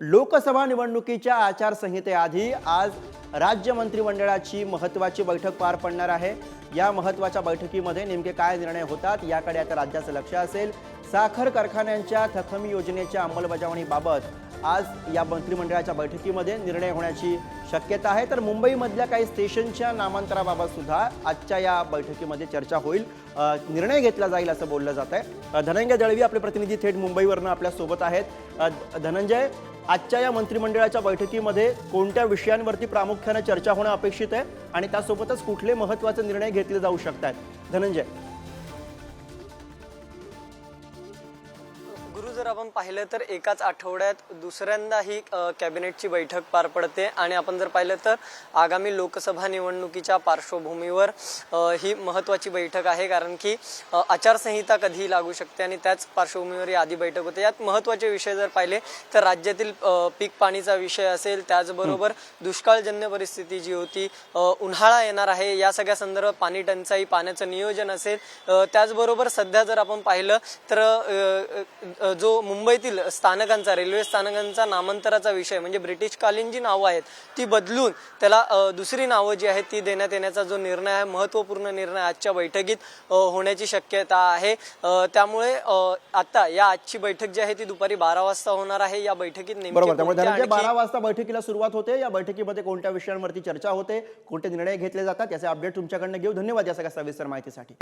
लोकसभा निवडणुकीच्या आचारसंहितेआधी आज राज्य मंत्रिमंडळाची महत्त्वाची बैठक पार पडणार आहे. या महत्त्वाच्या बैठकीमध्ये नेमके काय निर्णय होतात याकडे आता राज्याचं लक्ष असेल. साखर कारखान्यांच्या थकमी योजनेच्या अंमलबजावणीबाबत आज या मंत्रिमंडळाच्या बैठकीमध्ये निर्णय होण्याची शक्यता आहे. तर मुंबईमधल्या काही स्टेशनच्या नामांतराबाबत सुद्धा आजच्या या बैठकीमध्ये चर्चा होईल. निर्णय घेतला जाईल असं बोललं जात आहे धनंजय दळवी आपले प्रतिनिधी थेट मुंबईवरनं आपल्यासोबत आहेत धनंजय आजच्या या मंत्रिमंडळाच्या बैठकीमध्ये कोणत्या विषयांवरती प्रामुख्याने चर्चा होणं अपेक्षित आहे? आणि त्यासोबतच कुठले महत्त्वाचे निर्णय घेतले जाऊ शकतात? धनंजय. गुरु जर आपण पाहिलं तर एकाच आठवड्यात दुसऱ्यांदा ही कॅबिनेटची बैठक पार पडते. आणि आपण जर पाहिलं तर आगामी लोकसभा निवडणुकीच्या पार्श्वभूमीवर ही महत्त्वाची बैठक आहे. कारण की आचारसंहिता कधीही लागू शकते आणि त्याच पार्श्वभूमीवर ही आधी बैठक होते. यात महत्त्वाचे विषय जर पाहिले तर राज्यातील पीक पाणीचा विषय असेल त्याचबरोबर दुष्काळजन्य परिस्थिती जी होती उन्हाळा येणार आहे. या सगळ्या संदर्भात पाणी टंचाई पाण्याचं नियोजन असेल त्याचबरोबर सध्या जर आपण पाहिलं तर जो मुंबईतील स्थानकांचा रेल्वे स्थानकांचा नामांतराचा विषय म्हणजे ब्रिटिशकालीन जी नावं आहेत ती बदलून त्याला दुसरी नावं जी आहेत ती देण्यात येण्याचा जो निर्णय आहे महत्त्वपूर्ण निर्णय आजच्या बैठकीत होण्याची शक्यता आहे. त्यामुळे आता या आजची बैठक जी आहे ती दुपारी बारा वाजता होणार आहे. या बैठकीत नेमके बारा वाजता बैठकीला सुरुवात होते. या बैठकीमध्ये कोणत्या विषयांवरती चर्चा होते? कोणते निर्णय घेतले जातात? याचे अपडेट तुमच्याकडनं घेऊ. धन्यवाद या सगळ्या सविस्तर माहितीसाठी.